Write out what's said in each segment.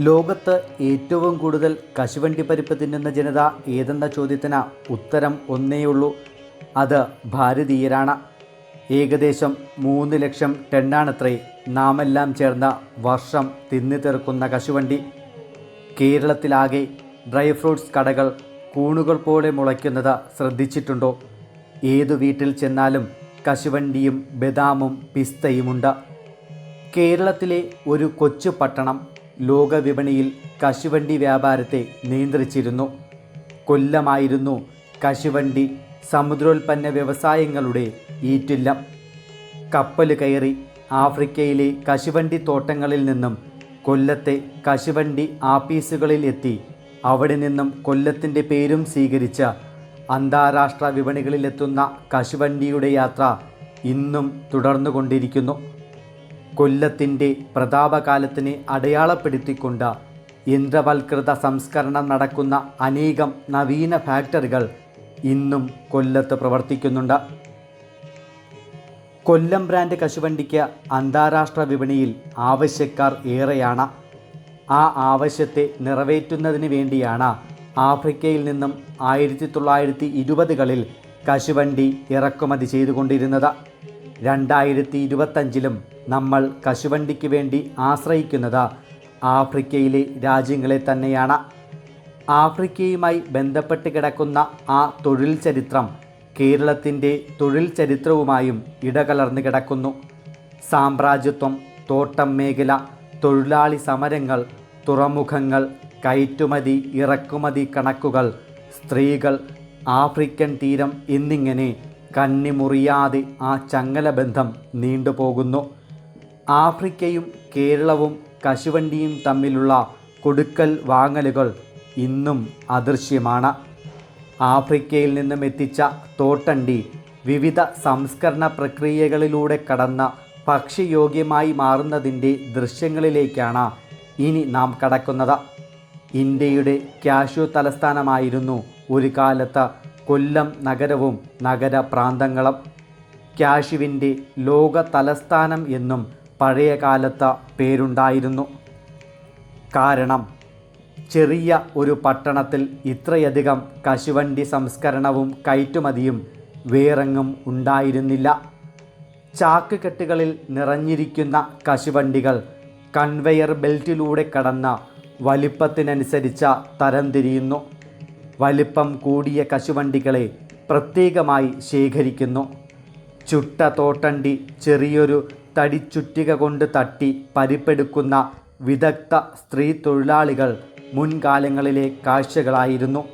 ലോകത്ത് ഏറ്റവും കൂടുതൽ കശുവണ്ടി പരിപ്പ് തിന്നുന്ന ജനത ഏതെന്ന ചോദ്യത്തിന് ഉത്തരം ഒന്നേയുള്ളൂ. അത് ഭാരതീയരാണ്. ഏകദേശം മൂന്ന് ലക്ഷം ടണ്ണാണത്രേ നാമെല്ലാം ചേർന്ന വർഷം തിന്നു തീർക്കുന്ന കശുവണ്ടി. കേരളത്തിലാകെ ഡ്രൈ ഫ്രൂട്ട്സ് കടകൾ കൂണുകൾ പോലെ മുളയ്ക്കുന്നത് ശ്രദ്ധിച്ചിട്ടുണ്ടോ? ഏതു വീട്ടിൽ ചെന്നാലും കശുവണ്ടിയും ബദാമും പിസ്തയുമുണ്ട്. കേരളത്തിലെ ഒരു കൊച്ചു പട്ടണം ലോകവിപണിയിൽ കശുവണ്ടി വ്യാപാരത്തെ നിയന്ത്രിച്ചിരുന്നു. കൊല്ലമായിരുന്നു കശുവണ്ടി സമുദ്രോൽപ്പന്ന വ്യവസായങ്ങളുടെ ഈറ്റില്ലം. കപ്പൽ കയറി ആഫ്രിക്കയിലെ കശുവണ്ടി തോട്ടങ്ങളിൽ നിന്നും കൊല്ലത്തെ കശുവണ്ടി ആപ്പീസുകളിൽ എത്തി. അവിടെ നിന്നും കൊല്ലത്തിന്റെ പേരും സ്വീകരിച്ച അന്താരാഷ്ട്ര വിപണികളിലെത്തുന്ന കശുവണ്ടിയുടെ യാത്ര ഇന്നും തുടർന്നുകൊണ്ടിരിക്കുന്നു. കൊല്ലത്തിന്റെ പ്രതാപകാലത്തിനെ അടയാളപ്പെടുത്തിക്കൊണ്ട് യന്ത്രവൽകൃത സംസ്കരണം നടക്കുന്ന അനേകം നവീന ഫാക്ടറികൾ ഇന്നും കൊല്ലത്ത് പ്രവർത്തിക്കുന്നുണ്ട്. കൊല്ലം ബ്രാൻഡ് കശുവണ്ടിക്ക് അന്താരാഷ്ട്ര വിപണിയിൽ ആവശ്യക്കാർ ഏറെയാണ്. ആ ആവശ്യത്തെ നിറവേറ്റുന്നതിന് വേണ്ടിയാണ് ആഫ്രിക്കയിൽ നിന്നും ആയിരത്തി തൊള്ളായിരത്തി ഇരുപതുകളിൽ കശുവണ്ടി ഇറക്കുമതി ചെയ്തുകൊണ്ടിരുന്നത്. രണ്ടായിരത്തി ഇരുപത്തഞ്ചിലും നമ്മൾ കശുവണ്ടിക്ക് വേണ്ടി ആശ്രയിക്കുന്നത് ആഫ്രിക്കയിലെ രാജ്യങ്ങളെ തന്നെയാണ്. ആഫ്രിക്കയുമായി ബന്ധപ്പെട്ട് കിടക്കുന്ന ആ തൊഴിൽ ചരിത്രം കേരളത്തിന്റെ തൊഴിൽ ചരിത്രവുമായും ഇടകലർന്നു കിടക്കുന്നു. സാമ്രാജ്യത്വം തോട്ടം മേഖല തൊഴിലാളി സമരങ്ങൾ തുറമുഖങ്ങൾ കയറ്റുമതി ഇറക്കുമതി കണക്കുകൾ സ്ത്രീകൾ ആഫ്രിക്കൻ തീരം എന്നിങ്ങനെ കണ്ണിമുറിയാതെ ആ ചങ്ങല ബന്ധം നീണ്ടുപോകുന്നു. ആഫ്രിക്കയും കേരളവും കശുവണ്ടിയും തമ്മിലുള്ള കൊടുക്കൽ വാങ്ങലുകൾ ഇന്നും അദൃശ്യമാണ്. ആഫ്രിക്കയിൽ നിന്നും എത്തിച്ച തോട്ടണ്ടി വിവിധ സംസ്കരണ പ്രക്രിയകളിലൂടെ കടന്ന ഭക്ഷ്യയോഗ്യമായി മാറുന്നതിന്റെ ദൃശ്യങ്ങളിലേക്കാണ് ഇനി നാം കടക്കുന്നത്. ഇന്ത്യയുടെ കാഷ്യൂ തലസ്ഥാനമായിരുന്നു ഒരു കാലത്ത് കൊല്ലം നഗരവും നഗരപ്രാന്തങ്ങളും. കാശുവിന്റെ ലോക തലസ്ഥാനം എന്നും പഴയ കാലത്ത് പേരുണ്ടായിരുന്നു. കാരണം ചെറിയ ഒരു പട്ടണത്തിൽ ഇത്രയധികം കശുവണ്ടി സംസ്കരണവും കയറ്റുമതിയും വേറെങ്ങും ഉണ്ടായിരുന്നില്ല. ചാക്ക് കെട്ടുകളിൽ നിറഞ്ഞിരിക്കുന്ന കശുവണ്ടികൾ കൺവെയർ ബെൽറ്റിലൂടെ കടന്ന വലിപ്പത്തിനനുസരിച്ച തരംതിരിയുന്നു വലിപ്പം കൂടിയ കശുവണ്ടികളെ പ്രത്യേകമായി ശേഖരിക്കുന്നു. ചുട്ട തോട്ടണ്ടി ചെറിയൊരു തടിച്ചുറ്റിക കൊണ്ട് തട്ടി പരിപ്പെടുക്കുന്ന വിദഗ്ധ സ്ത്രീ തൊഴിലാളികൾ മുൻകാലങ്ങളിലെ കാഴ്ചകളായിരുന്നു.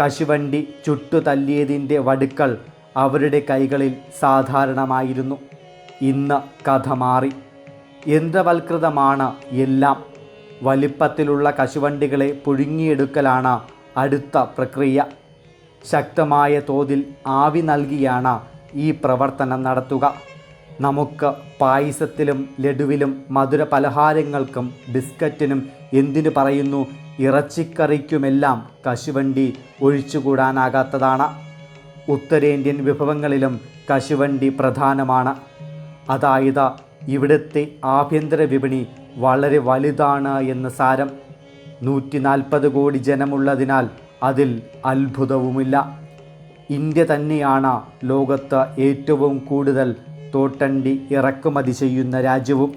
കശുവണ്ടി ചുട്ടുതല്ലിയതിന്റെ വടുക്കൾ അവരുടെ കൈകളിൽ സാധാരണമായിരുന്നു. ഇന്ന് കഥ മാറി. യന്ത്രവൽകൃതമാണ് എല്ലാം. വലിപ്പത്തിലുള്ള കശുവണ്ടികളെ പുഴുങ്ങിയെടുക്കലാണ് അടുത്ത പ്രക്രിയ. ശക്തമായ തോതിൽ ആവി നൽകിയാണ് ഈ പ്രവർത്തനം നടത്തുക. നമുക്ക് പായസത്തിലും ലഡുവിലും മധുര പലഹാരങ്ങൾക്കും ബിസ്ക്കറ്റിനും എന്തിനു പറയുന്നു? ഇറച്ചിക്കറിക്കുമെല്ലാം കശുവണ്ടി ഒഴിച്ചുകൂടാനാകാത്തതാണ്. ഉത്തരേന്ത്യൻ വിഭവങ്ങളിലും കശുവണ്ടി പ്രധാനമാണ്. അതായത് ഇവിടുത്തെ ആഭ്യന്തര വിപണി വളരെ വലുതാണ് എന്ന് സാരം. നൂറ്റി നാൽപ്പത് കോടി ജനമുള്ളതിനാൽ അതിൽ അത്ഭുതവുമില്ല. ഇന്ത്യ തന്നെയാണ് ലോകത്ത് ഏറ്റവും കൂടുതൽ തോട്ടണ്ടി ഇറക്കുമതി ചെയ്യുന്ന രാജ്യവും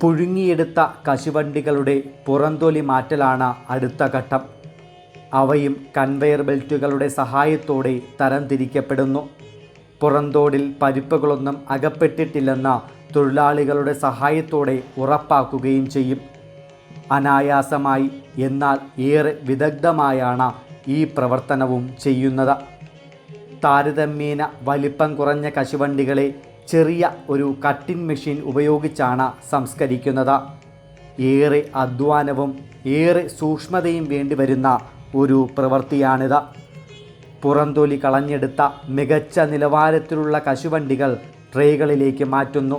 പുഴുങ്ങിയെടുത്ത കശുവണ്ടികളുടെ പുറന്തൊലി മാറ്റലാണ് അടുത്ത ഘട്ടം. അവയും കൺവെയർ ബെൽറ്റുകളുടെ സഹായത്തോടെ തരംതിരിക്കപ്പെടുന്നു. പുറന്തോടിൽ പരിപ്പുകളൊന്നും അകപ്പെട്ടിട്ടില്ലെന്ന തൊഴിലാളികളുടെ സഹായത്തോടെ ഉറപ്പാക്കുകയും ചെയ്യും. അനായാസമായി എന്നാൽ ഏറെ വിദഗ്ധമായാണ് ഈ പ്രവർത്തനവും ചെയ്യുന്നത്. താരതമ്യേന വലിപ്പം കുറഞ്ഞ കശുവണ്ടികളെ ചെറിയ ഒരു കട്ടിംഗ് മെഷീൻ ഉപയോഗിച്ചാണ് സംസ്കരിക്കുന്നത്. ഏറെ അധ്വാനവും ഏറെ സൂക്ഷ്മതയും വേണ്ടിവരുന്ന ഒരു പ്രവൃത്തിയാണിത്. പുറന്തൊലി കളഞ്ഞെടുത്ത മികച്ച നിലവാരത്തിലുള്ള കശുവണ്ടികൾ ട്രേകളിലേക്ക് മാറ്റുന്നു.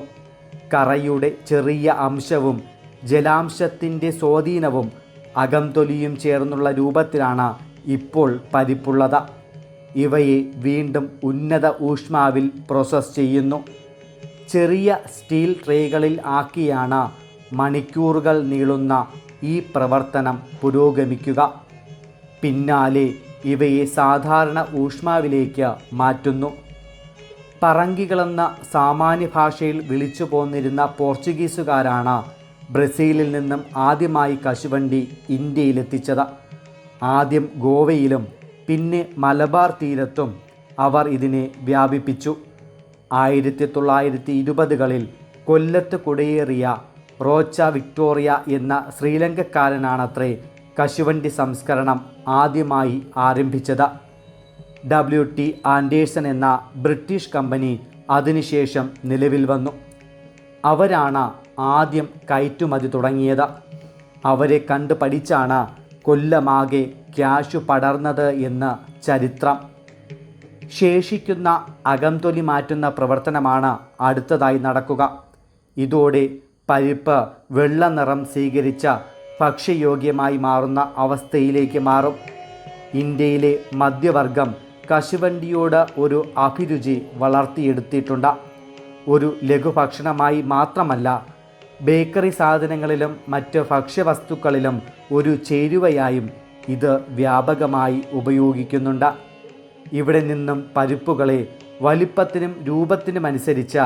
കറയുടെ ചെറിയ അംശവും ജലാംശത്തിന്റെ സ്വാധീനവും അകംതൊലിയും ചേർന്നുള്ള രൂപത്തിലാണ് ഇപ്പോൾ പരിപ്പുള്ളത് ഇവയെ വീണ്ടും ഉന്നത ഊഷ്മാവിൽ പ്രോസസ് ചെയ്യുന്നു. ചെറിയ സ്റ്റീൽ ട്രേകളിൽ ആക്കിയാണ് മണിക്കൂറുകൾ നീളുന്ന ഈ പ്രവർത്തനം പുരോഗമിക്കുക. പിന്നാലെ ഇവയെ സാധാരണ ഊഷ്മാവിലേക്ക് മാറ്റുന്നു. പറങ്കികളെന്ന സാമാന്യ ഭാഷയിൽ വിളിച്ചു പോന്നിരുന്ന പോർച്ചുഗീസുകാരാണ് ബ്രസീലിൽ നിന്നും ആദ്യമായി കശുവണ്ടി ഇന്ത്യയിലെത്തിച്ചത്. ആദ്യം ഗോവയിലും പിന്നെ മലബാർ തീരത്തും അവർ ഇതിനെ വ്യാപിപ്പിച്ചു. ആയിരത്തി തൊള്ളായിരത്തി ഇരുപതുകളിൽ കൊല്ലത്ത് കുടിയേറിയ റോച്ച വിക്ടോറിയ എന്ന ശ്രീലങ്കക്കാരനാണത്രേ കശുവണ്ടി സംസ്കരണം ആദ്യമായി ആരംഭിച്ചത്. ഡബ്ല്യു ടി ആൻഡേഴ്സൺ എന്ന ബ്രിട്ടീഷ് കമ്പനി അതിനുശേഷം നിലവിൽ വന്നു. അവരാണ് ആദ്യം കയറ്റുമതി തുടങ്ങിയത്. അവരെ കണ്ടു പഠിച്ചാണ് കൊല്ലമാകെ ക്യാഷു പടർന്നത് എന്ന് ചരിത്രം. ശേഷിക്കുന്ന അകംതൊലി മാറ്റുന്ന പ്രവർത്തനമാണ് അടുത്തതായി നടക്കുക. ഇതോടെ പരിപ്പ് വെള്ള നിറം സ്വീകരിച്ച ഭക്ഷ്യയോഗ്യമായി മാറുന്ന അവസ്ഥയിലേക്ക് മാറും. ഇന്ത്യയിലെ മധ്യവർഗം കശുവണ്ടിയോട് ഒരു അഭിരുചി വളർത്തിയെടുത്തിട്ടുണ്ട്. ഒരു ലഘുഭക്ഷണമായി മാത്രമല്ല ബേക്കറി സാധനങ്ങളിലും മറ്റ് ഭക്ഷ്യവസ്തുക്കളിലും ഒരു ചേരുവയായും ഇത് വ്യാപകമായി ഉപയോഗിക്കുന്നുണ്ട്. ഇവിടെ നിന്നും പരിപ്പുകളെ വലിപ്പത്തിനും രൂപത്തിനുമനുസരിച്ച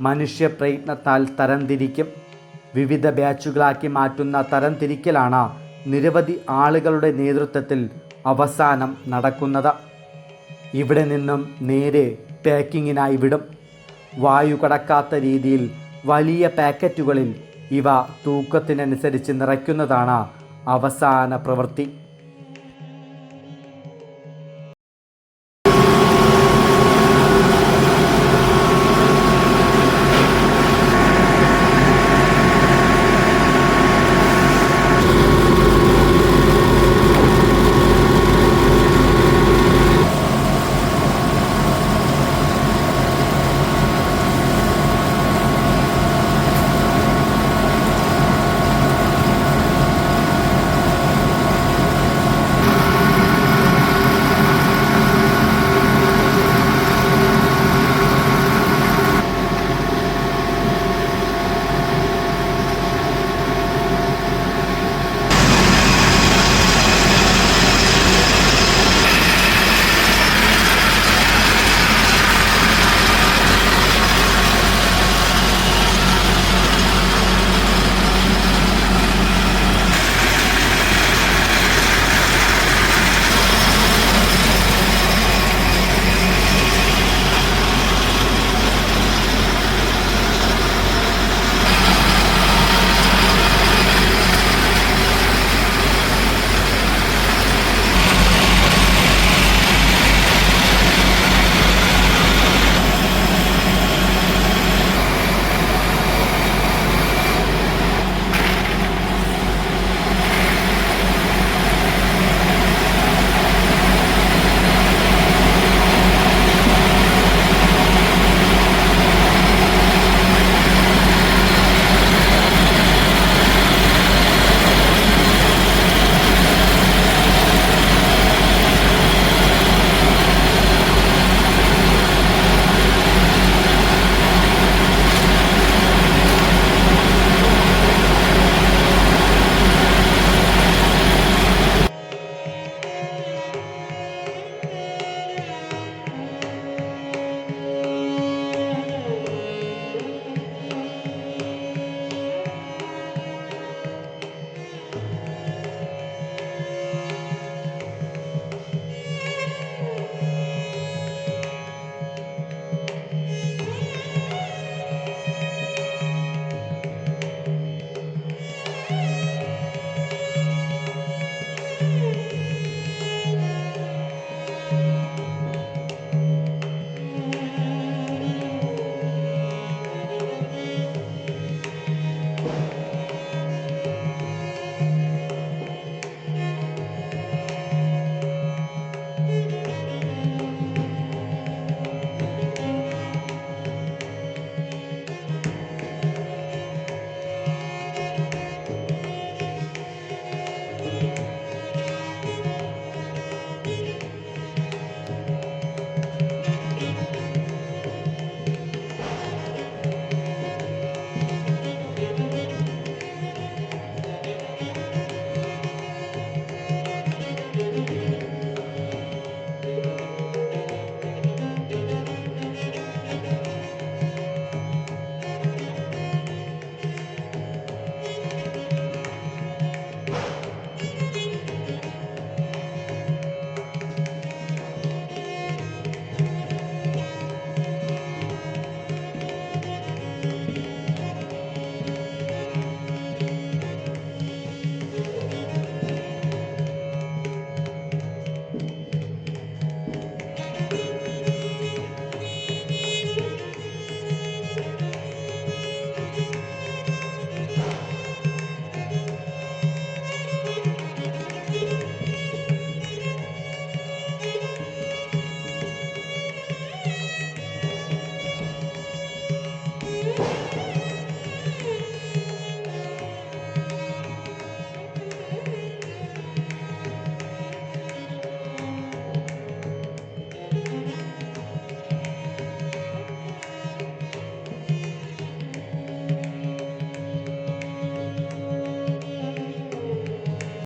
മനുഷ്യ പ്രയത്നത്താൽ തരംതിരിക്കും. വിവിധ ബാച്ചുകളാക്കി മാറ്റുന്ന തരംതിരിക്കലാണ് നിരവധി ആളുകളുടെ നേതൃത്വത്തിൽ അവസാനം നടക്കുന്നത്. ഇവിടെ നിന്നും നേരെ പാക്കിങ്ങിനായി വിടും. വായു കടക്കാത്ത രീതിയിൽ വലിയ പാക്കറ്റുകളിൽ ഇവ തൂക്കത്തിനനുസരിച്ച് നിറയ്ക്കുന്നതാണ് അവസാന പ്രവൃത്തി.